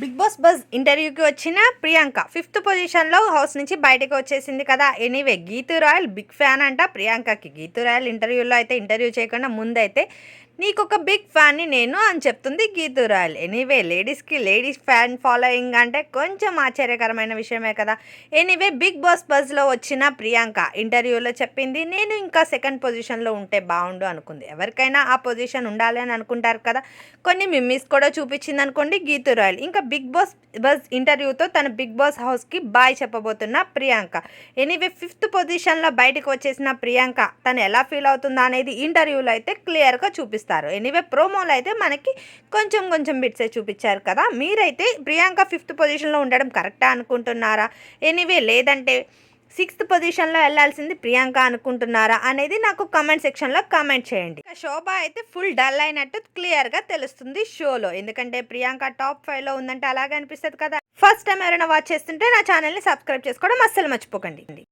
Big Boss buzz ఇంటర్వ్యూకి వచ్చిన Priyanka fifth పొజిషన్లో హౌస్ నుంచి బయటకు వచ్చేసింది కదా. Anyway Geetu Royal big fan అంట ప్రియాంకకి. గీతు రాయల్ ఇంటర్వ్యూలో అయితే ఇంటర్వ్యూ చేయకుండా ముందైతే నీకు ఒక బిగ్ ఫ్యాన్ని నేను అని చెప్తుంది గీతూ రాయల్ ఎనీవే లేడీస్కి లేడీస్ ఫ్యాన్ ఫాలోయింగ్ అంటే కొంచెం ఆశ్చర్యకరమైన విషయమే కదా. ఎనీవే బిగ్ బాస్ బజ్లో వచ్చిన ప్రియాంక ఇంటర్వ్యూలో చెప్పింది నేను ఇంకా సెకండ్ పొజిషన్లో ఉంటే బాగుండు అనుకుంది. ఎవరికైనా ఆ పొజిషన్ ఉండాలి అని అనుకుంటారు కదా. కొన్ని మిమ్మీస్ కూడా చూపించింది అనుకోండి గీతూ రాయల్ ఇంకా బిగ్ బాస్ బజ్ ఇంటర్వ్యూతో తన బిగ్ బాస్ హౌస్కి బాయ్ చెప్పబోతున్న ప్రియాంక. ఎనీవే ఫిఫ్త్ పొజిషన్లో బయటకు వచ్చేసిన ప్రియాంక తను ఎలా ఫీల్ అవుతుందా అనేది ఇంటర్వ్యూలో అయితే క్లియర్గా చూపిస్తారు. ఎనీవే ప్రోమోలో అయితే మనకి కొంచెం కొంచెం బిట్సే చూపించారు కదా. మీరైతే ప్రియాంక ఫిఫ్త్ పొజిషన్లో ఉండడం కరెక్టా అనుకుంటున్నారా? ఎనీవే లేదంటే సిక్స్త్ పొజిషన్లో వెళ్ళాల్సింది ప్రియాంక అనుకుంటున్నారా అనేది నాకు కామెంట్ సెక్షన్లో కామెంట్ చేయండి. శోభ అయితే ఫుల్ డల్ అయినట్టు క్లియర్గా తెలుస్తుంది షోలో ఎందుకంటే ప్రియాంక టాప్ ఫైవ్లో ఉందంటే అలాగే అనిపిస్తుంది కదా. ఫస్ట్ టైం ఎవరైనా వాచ్ చేస్తుంటే నా ఛానల్ని సబ్స్క్రైబ్ చేసుకోవడం అస్సలు మర్చిపోకండి.